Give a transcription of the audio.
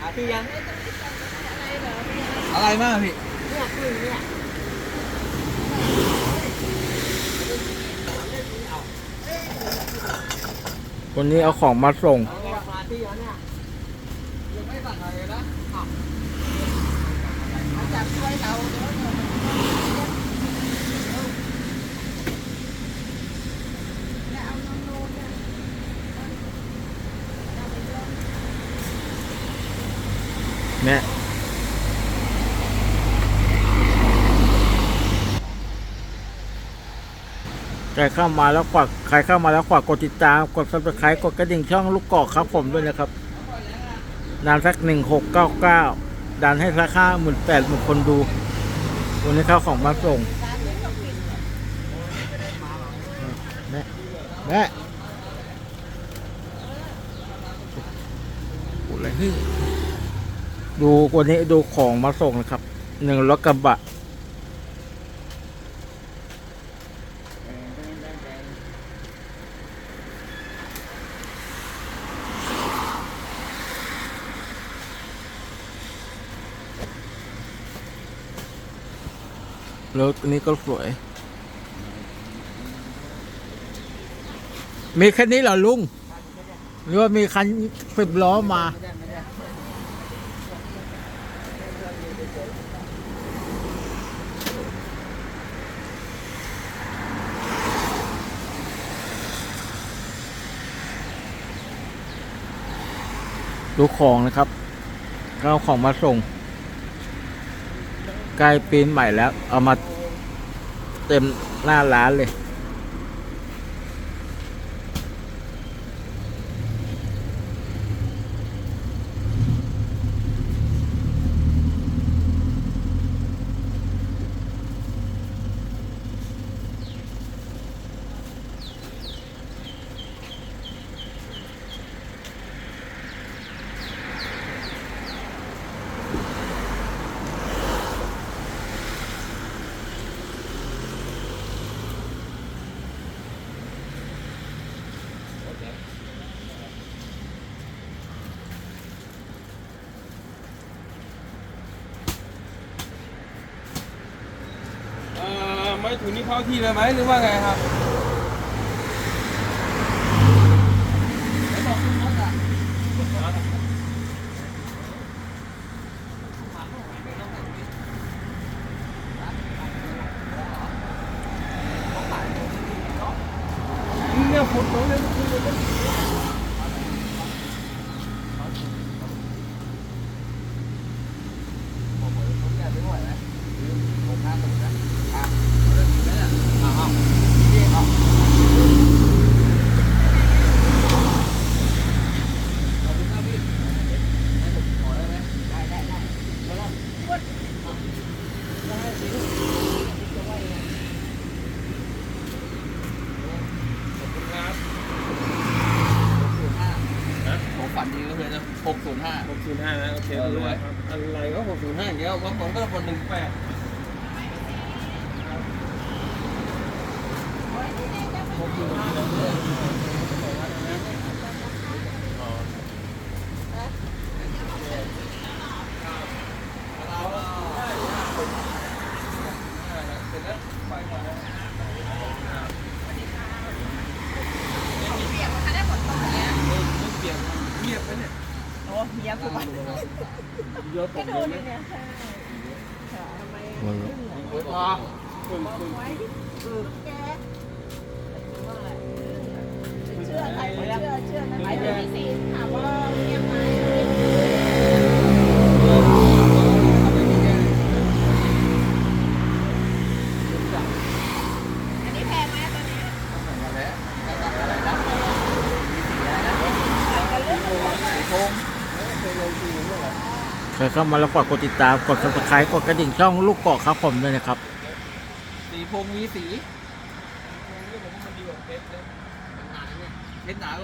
หาที่ยัง อะไรมากพี่เนี่ยที่เนี่ยวันนี้เอาของมาส่ง เอามาที่ยังเนี่ย ยังไม่สั่งอะไรเลยนะ มาจับช่วยเราเดี๋ยวเรา แม่ใครเข้ามาแล้วฝากใครเข้ามาแล้วฝากกดติดตามกด subscribe กดกระดิ่งช่องลูกกอกครับผมด้วยนะครับดันสักหนึ่งหกเก้าเก้าดันให้ราคาหมื่นแปดหมื่นคนดู วันนี้เข้าของมาส่งแม่แม่โอ้อะไรนี่ ดูวันนี้ดูของมาส่งนะครับหนึ่งรถกระบะรถนี้ก็สวย มีแค่นี้เหรอลุง หรือว่ามีคันสิบล้อมา ดูของนะครับเอาของมาส่งใกล้ปีนใหม่แล้ว เอามาเต็มหน้าร้านเลย เไม่ถึงนี่เข้าที่เลยไหมหรือว่าไงครับเนี่ยฝนตกเลยคุณเลย ผมฝันดีก็คือจะหกศูนย์ห้า หกศูนย์ห้านะโอ เคเออรู้ไหมอะไรก็หกศูนย์ห้าอย่างเดียวบางคนก็คนหนึ่งแปดเงียบไปเนี่ยโอ้ เฮียกูมาเยอะผมเลยไหมเนี่ยใช่ค่ะทำไมเปิดมาไว้ ครเข้ามาแล้วฝากกดติดตามกดซับสไครต์กดกระดิ่งช่องลูกเกาะครับผมด้วยนะครับ สีพงมีสีเล่นหนาก็